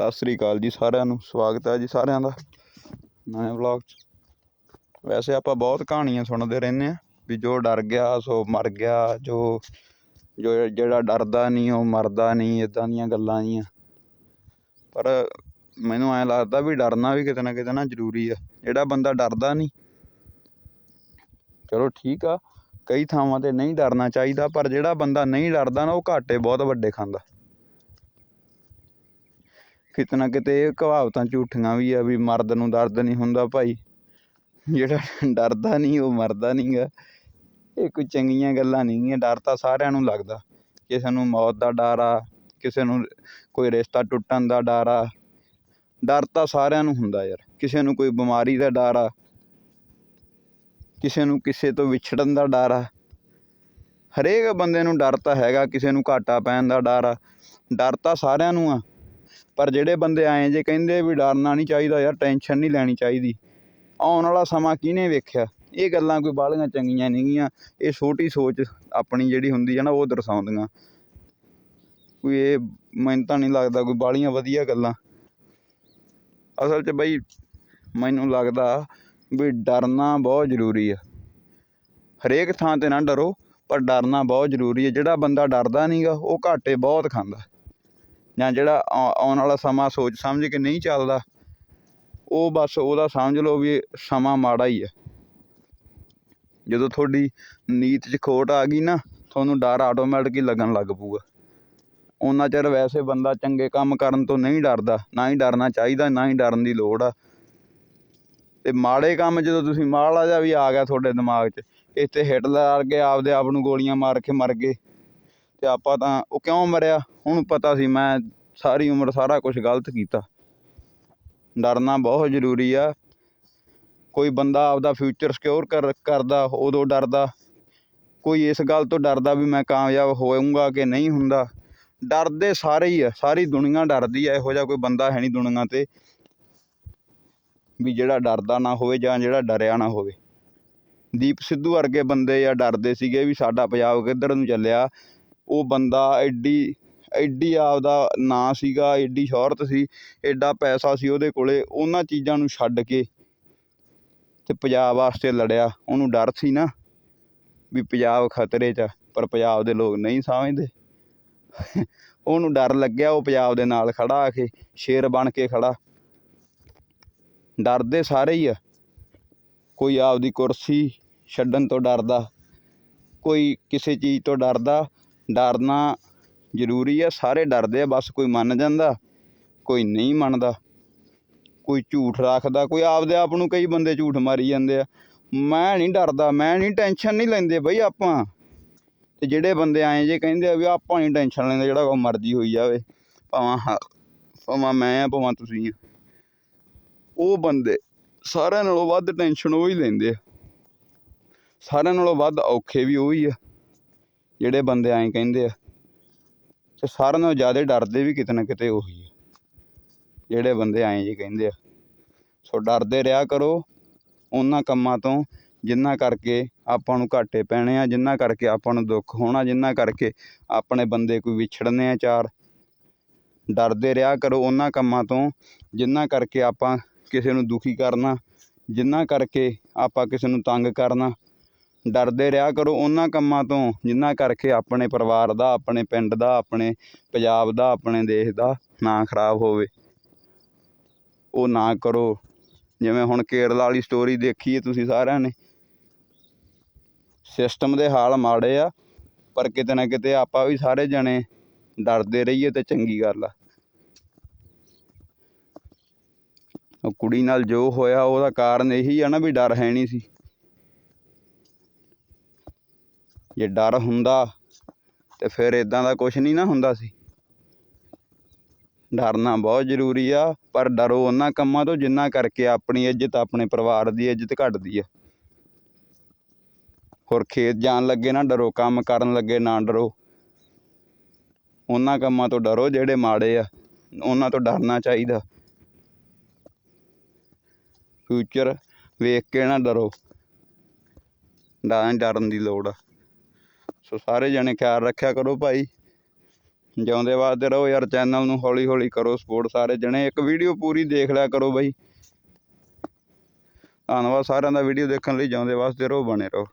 ਸਤਿ ਸ੍ਰੀ ਅਕਾਲ ਜੀ ਸਾਰਿਆਂ ਨੂੰ, ਸਵਾਗਤ ਹੈ ਜੀ ਸਾਰਿਆਂ ਦਾ ਨਵੇਂ ਵਲੌਗ 'ਚ। ਵੈਸੇ ਆਪਾਂ ਬਹੁਤ ਕਹਾਣੀਆਂ ਸੁਣਦੇ ਰਹਿੰਦੇ ਆ ਵੀ ਜੋ ਡਰ ਗਿਆ, ਸੋ ਮਰ ਗਿਆ, ਜੋ ਜੋ ਜਿਹੜਾ ਡਰਦਾ ਨਹੀਂ, ਉਹ ਮਰਦਾ ਨਹੀਂ ਇਦਾਂ ਦੀਆਂ ਗੱਲਾਂ ਜੀਆਂ। ਪਰ ਮੈਨੂੰ ਐਂ ਲੱਗਦਾ ਵੀ ਡਰਨਾ ਵੀ ਕਿਤੇ ਨਾ ਕਿਤੇ ਨਾ ਜ਼ਰੂਰੀ ਆ, ਜਿਹੜਾ ਬੰਦਾ ਡਰਦਾ ਨਹੀਂ। ਚਲੋ ਠੀਕ ਆ, ਕਈ ਥਾਵਾਂ ਤੇ ਨਹੀਂ ਡਰਨਾ ਚਾਹੀਦਾ, ਪਰ ਜਿਹੜਾ ਬੰਦਾ ਨਹੀਂ ਡਰਦਾ ਨਾ, ਉਹ ਘਾਟੇ ਬਹੁਤ ਵੱਡੇ ਖਾਂਦਾ। ਕਿਤੇ ਨਾ ਕਿਤੇ ਇਹ ਕਹਾਵਤਾਂ ਝੂਠੀਆਂ ਵੀ ਆ ਵੀ ਮਰਦ ਨੂੰ ਦਰਦ ਨਹੀਂ ਹੁੰਦਾ ਭਾਈ। ਜਿਹੜਾ ਡਰਦਾ ਨਹੀਂ, ਉਹ ਮਰਦਾ ਨਹੀਂ ਗਾ ਇਹ ਕੋਈ ਚੰਗੀਆਂ ਗੱਲਾਂ ਨਹੀਂ ਗੀਆਂ ਡਰ ਤਾਂ ਸਾਰਿਆਂ ਨੂੰ ਲੱਗਦਾ। ਕਿਸੇ ਨੂੰ ਮੌਤ ਦਾ ਡਰ ਆ, ਕਿਸੇ ਨੂੰ ਕੋਈ ਰਿਸ਼ਤਾ ਟੁੱਟਣ ਦਾ ਡਰ ਆ। ਡਰ ਤਾਂ ਸਾਰਿਆਂ ਨੂੰ ਹੁੰਦਾ ਯਾਰ। ਕਿਸੇ ਨੂੰ ਕੋਈ ਬਿਮਾਰੀ ਦਾ ਡਰ ਆ, ਕਿਸੇ ਨੂੰ ਕਿਸੇ ਤੋਂ ਵਿਛੜਨ ਦਾ ਡਰ ਆ। ਹਰੇਕ ਬੰਦੇ ਨੂੰ ਡਰ ਤਾਂ ਹੈਗਾ, ਕਿਸੇ ਨੂੰ ਘਾਟਾ ਪੈਣ ਦਾ ਡਰ ਆ। ਡਰ ਤਾਂ ਸਾਰਿਆਂ ਨੂੰ ਆ। ਪਰ ਜਿਹੜੇ ਬੰਦੇ ਆਏ ਜੇ ਕਹਿੰਦੇ ਵੀ ਡਰਨਾ ਨਹੀਂ ਚਾਹੀਦਾ ਯਾਰ ਟੈਨਸ਼ਨ ਨਹੀਂ ਲੈਣੀ ਚਾਹੀਦੀ। ਆਉਣ ਵਾਲਾ ਸਮਾਂ ਕਿਹਨੇ ਵੇਖਿਆ? ਇਹ ਗੱਲਾਂ ਕੋਈ ਬਾਹਲੀਆਂ ਚੰਗੀਆਂ ਨਹੀਂ ਗੀਆਂ। ਇਹ ਛੋਟੀ ਸੋਚ ਆਪਣੀ ਜਿਹੜੀ ਹੁੰਦੀ ਹੈ ਨਾ, ਉਹ ਦਰਸਾਉਂਦੀਆਂ। ਕੋਈ ਇਹ ਮੈਨੂੰ ਤਾਂ ਨਹੀਂ ਲੱਗਦਾ ਕੋਈ ਬਾਹਲੀਆਂ ਵਧੀਆ ਗੱਲਾਂ। ਅਸਲ 'ਚ ਬਈ ਮੈਨੂੰ ਲੱਗਦਾ ਵੀ ਡਰਨਾ ਬਹੁਤ ਜ਼ਰੂਰੀ ਆ। ਹਰੇਕ ਥਾਂ ਤੇ ਨਾ ਡਰੋ, ਪਰ ਡਰਨਾ ਬਹੁਤ ਜ਼ਰੂਰੀ ਹੈ ਜਿਹੜਾ ਬੰਦਾ ਡਰਦਾ ਨਹੀਂਗਾ ਉਹ ਘਾਟੇ ਬਹੁਤ ਖਾਂਦਾ। ਜਾਂ ਜਿਹੜਾ ਆਉ- ਆਉਣ ਵਾਲਾ ਸਮਾਂ ਸੋਚ ਸਮਝ ਕੇ ਨਹੀਂ ਚੱਲਦਾ, ਉਹ ਬਸ ਉਹਦਾ ਸਮਝ ਲਓ ਵੀ ਸਮਾਂ ਮਾੜਾ ਹੀ ਹੈ ਜਦੋਂ ਤੁਹਾਡੀ ਨੀਤ 'ਚ ਖੋਟ ਆ ਗਈ ਨਾ, ਤੁਹਾਨੂੰ ਡਰ ਆਟੋਮੈਟਿਕ ਹੀ ਲੱਗਣ ਲੱਗ ਪਊਗਾ। ਉਹਨਾਂ ਚਿਰ ਵੈਸੇ ਬੰਦਾ ਚੰਗੇ ਕੰਮ ਕਰਨ ਤੋਂ ਨਹੀਂ ਡਰਦਾ, ਨਾ ਹੀ ਡਰਨਾ ਚਾਹੀਦਾ, ਨਾ ਹੀ ਡਰਨ ਦੀ ਲੋੜ ਆ। ਤੇ ਮਾੜੇ ਕੰਮ ਜਦੋਂ ਤੁਸੀਂ ਮਾੜਾ ਜਿਹਾ ਵੀ ਆ ਗਿਆ ਤੁਹਾਡੇ ਦਿਮਾਗ 'ਚ, ਇੱਥੇ ਹਿਟਲਰ ਆ ਕੇ ਆਪਦੇ ਆਪ ਨੂੰ ਗੋਲੀਆਂ ਮਾਰ ਕੇ ਮਰ ਗਏ, ਤੇ ਆਪਾਂ ਤਾਂ ਉਹ ਕਿਉਂ ਮਰਿਆ? ਉਹਨੂੰ ਪਤਾ ਸੀ ਮੈਂ ਸਾਰੀ ਉਮਰ ਸਾਰਾ ਕੁਝ ਗਲਤ ਕੀਤਾ। ਡਰਨਾ ਬਹੁਤ ਜ਼ਰੂਰੀ ਆ। ਕੋਈ ਬੰਦਾ ਆਪਦਾ ਫਿਊਚਰ ਸਿਕਿਉਰ ਕਰ, ਕਰਦਾ, ਉਦੋਂ ਡਰਦਾ। ਕੋਈ ਇਸ ਗੱਲ ਤੋਂ ਡਰਦਾ ਵੀ ਮੈਂ ਕਾਮਯਾਬ ਹੋਊਂਗਾ ਕਿ ਨਹੀਂ ਹੁੰਦਾ। ਡਰਦੇ ਸਾਰੇ ਹੀ ਆ, ਸਾਰੀ ਦੁਨੀਆ ਡਰਦੀ ਆ, ਇਹੋ ਜਿਹਾ ਕੋਈ ਬੰਦਾ ਹੈ ਨਹੀਂ ਦੁਨੀਆ ਤੇ। ਵੀ ਜਿਹੜਾ ਡਰਦਾ ਨਾ ਹੋਵੇ ਜਾਂ ਜਿਹੜਾ ਡਰਿਆ ਨਾ ਹੋਵੇ। ਦੀਪ ਸਿੱਧੂ ਵਰਗੇ ਬੰਦੇ ਆ ਡਰਦੇ ਸੀਗੇ ਵੀ ਸਾਡਾ ਪੰਜਾਬ ਕਿੱਧਰ ਨੂੰ ਚੱਲਿਆ। ਉਹ ਬੰਦਾ ਐਡੀ ਐਡੀ ਆਪਦਾ ਨਾਂ ਸੀਗਾ ਐਡੀ ਸ਼ੋਹਰਤ ਸੀ ਐਡਾ ਪੈਸਾ ਸੀ ਉਹਦੇ ਕੋਲੇ ਉਹਨਾਂ ਚੀਜ਼ਾਂ ਨੂੰ ਛੱਡ ਕੇ ਤੇ ਪੰਜਾਬ ਵਾਸਤੇ ਲੜਿਆ। ਉਹਨੂੰ ਡਰ ਸੀ ਨਾ ਵੀ ਪੰਜਾਬ ਖਤਰੇ 'ਚ ਆ, ਪਰ ਪੰਜਾਬ ਦੇ ਲੋਕ ਨਹੀਂ ਸਮਝਦੇ। ਉਹਨੂੰ ਡਰ ਲੱਗਿਆ ਉਹ ਪੰਜਾਬ ਦੇ ਨਾਲ ਖੜਾ ਆ ਕੇ ਸ਼ੇਰ ਬਣ ਕੇ ਖੜਾ। ਡਰਦੇ ਸਾਰੇ ਹੀ ਆ। ਕੋਈ ਆਪਦੀ ਕੁਰਸੀ ਛੱਡਣ ਤੋਂ ਡਰਦਾ ਕੋਈ ਕਿਸੇ ਚੀਜ਼ ਤੋਂ ਡਰਦਾ। ਡਰਨਾ ਜ਼ਰੂਰੀ ਆ, ਸਾਰੇ ਡਰਦੇ ਆ, ਬਸ ਕੋਈ ਮੰਨ ਜਾਂਦਾ, ਕੋਈ ਨਹੀਂ ਮੰਨਦਾ। ਕੋਈ ਝੂਠ ਰੱਖਦਾ, ਕੋਈ ਆਪਦੇ ਆਪ ਨੂੰ ਕਈ ਬੰਦੇ ਝੂਠ ਮਾਰੀ ਜਾਂਦੇ ਆ। ਮੈਂ ਨਹੀਂ ਡਰਦਾ, ਮੈਂ ਨਹੀਂ ਟੈਨਸ਼ਨ ਨਹੀਂ ਲੈਂਦੇ ਬਈ ਆਪਾਂ। ਤੇ ਜਿਹੜੇ ਬੰਦੇ ਆਏ ਜੇ ਕਹਿੰਦੇ ਆ ਵੀ ਆਪਾਂ ਨਹੀਂ ਟੈਨਸ਼ਨ ਲੈਂਦੇ, ਜਿਹੜਾ ਕੋ ਮਰਜ਼ੀ ਹੋਈ ਜਾਵੇ, ਭਾਵਾਂ ਹ- ਭਾਵਾਂ ਮੈਂ ਆ, ਭਾਵਾਂ ਤੁਸੀਂ ਆ। ਉਹ ਬੰਦੇ ਸਾਰਿਆਂ ਨਾਲੋਂ ਵੱਧ ਟੈਨਸ਼ਨ ਉਹ ਹੀ ਲੈਂਦੇ ਆ। ਸਾਰਿਆਂ ਨਾਲੋਂ ਵੱਧ ਔਖੇ ਵੀ ਉਹ ਹੀ ਆ। ਜਿਹੜੇ ਬੰਦੇ ਐਂ ਕਹਿੰਦੇ ਆ ਤੇ ਸਾਰਿਆਂ ਨਾਲੋਂ ਜ਼ਿਆਦਾ ਡਰਦੇ ਵੀ ਕਿਤੇ ਨਾ ਕਿਤੇ ਉਹੀ ਆ। ਜਿਹੜੇ ਬੰਦੇ ਐਂ ਜੀ ਕਹਿੰਦੇ ਆ, ਸੋ ਡਰਦੇ ਰਿਹਾ ਕਰੋ, ਉਹਨਾਂ ਕੰਮਾਂ ਤੋਂ ਜਿਨ੍ਹਾਂ ਕਰਕੇ ਆਪਾਂ ਨੂੰ ਘਾਟੇ ਪੈਣੇ ਆ ਜਿਨ੍ਹਾਂ ਕਰਕੇ ਆਪਾਂ ਨੂੰ ਦੁੱਖ ਹੋਣਾ ਜਿਨ੍ਹਾਂ ਕਰਕੇ ਆਪਣੇ ਬੰਦੇ ਕੋਈ ਵਿਛੜਨੇ ਆ ਚਾਰ, ਡਰਦੇ ਰਿਹਾ ਕਰੋ ਉਹਨਾਂ ਕੰਮਾਂ ਤੋਂ ਜਿਨ੍ਹਾਂ ਕਰਕੇ ਆਪਾਂ ਕਿਸੇ ਨੂੰ ਦੁਖੀ ਕਰਨਾ ਜਿਨ੍ਹਾਂ ਕਰਕੇ ਆਪਾਂ ਕਿਸੇ ਨੂੰ ਤੰਗ ਕਰਨਾ ਡਰਦੇ ਰਿਹਾ ਕਰੋ ਉਹਨਾਂ ਕੰਮਾਂ ਤੋਂ ਜਿਨ੍ਹਾਂ ਕਰਕੇ ਆਪਣੇ ਪਰਿਵਾਰ ਦਾ, ਆਪਣੇ ਪਿੰਡ ਦਾ, ਆਪਣੇ ਪੰਜਾਬ ਦਾ, ਆਪਣੇ ਦੇਸ਼ ਦਾ ਨਾਂ ਖਰਾਬ ਹੋਵੇ। ਉਹ ਨਾ ਕਰੋ। ਜਿਵੇਂ ਹੁਣ ਕੇਰਲਾ ਵਾਲੀ ਸਟੋਰੀ ਦੇਖੀ ਹੈ ਤੁਸੀਂ ਸਾਰਿਆਂ ਨੇ। ਸਿਸਟਮ ਦੇ ਹਾਲ ਮਾੜੇ ਆ, ਪਰ ਕਿਤੇ ਨਾ ਕਿਤੇ ਆਪਾਂ ਵੀ ਸਾਰੇ ਜਣੇ ਡਰਦੇ ਰਹੀਏ ਤੇ ਚੰਗੀ ਗੱਲ ਆ। ਉਹ ਕੁੜੀ ਨਾਲ ਜੋ ਹੋਇਆ ਉਹਦਾ ਕਾਰਨ ਇਹੀ ਆ ਨਾ ਵੀ ਡਰ ਹੈ ਨਹੀਂ ਸੀ। ਜੇ ਡਰ ਹੁੰਦਾ ਤੇ ਫਿਰ ਇਦਾਂ ਦਾ ਕੁਝ ਨਹੀਂ ਨਾ ਹੁੰਦਾ ਸੀ। ਡਰਨਾ ਬਹੁਤ ਜ਼ਰੂਰੀ ਆ, ਪਰ ਡਰੋ ਉਹਨਾਂ ਕੰਮਾਂ ਤੋਂ ਜਿੰਨਾ ਕਰਕੇ ਆਪਣੀ ਇੱਜ਼ਤ ਆਪਣੇ ਪਰਿਵਾਰ ਦੀ ਇੱਜ਼ਤ ਘਟਦੀ ਆ। ਹੋਰ ਖੇਤ ਜਾਣ ਲੱਗੇ ਨਾ ਡਰੋ, ਕੰਮ ਕਰਨ ਲੱਗੇ ਨਾ ਡਰੋ। ਉਹਨਾਂ ਕੰਮਾਂ ਤੋਂ ਡਰੋ ਜਿਹੜੇ ਮਾੜੇ ਆ, ਉਹਨਾਂ ਤੋਂ ਡਰਨਾ ਚਾਹੀਦਾ। ਫਿਊਚਰ ਵੇਖ ਕੇ ਨਾ ਡਰੋ। ਨਾ ਡਰਨ ਦੀ ਲੋੜ ਆ। ਸੋ ਸਾਰੇ ਜਣੇ ਖਿਆਲ ਰੱਖਿਆ ਕਰੋ ਭਾਈ। ਜਿਉਂਦੇ ਵਾਸਤੇ ਰਹੋ ਯਾਰ ਚੈਨਲ ਨੂੰ ਹੌਲੀ ਹੌਲੀ ਕਰੋ ਸਪੋਰਟ ਸਾਰੇ ਜਣੇ। ਇੱਕ ਵੀਡੀਓ ਪੂਰੀ ਦੇਖ ਲਿਆ ਕਰੋ ਬਾਈ। ਧੰਨਵਾਦ ਸਾਰਿਆਂ ਦਾ ਵੀਡੀਓ ਦੇਖਣ ਲਈ। ਜਿਉਂਦੇ ਵਾਸਤੇ ਰਹੋ, ਬਣੇ ਰਹੋ।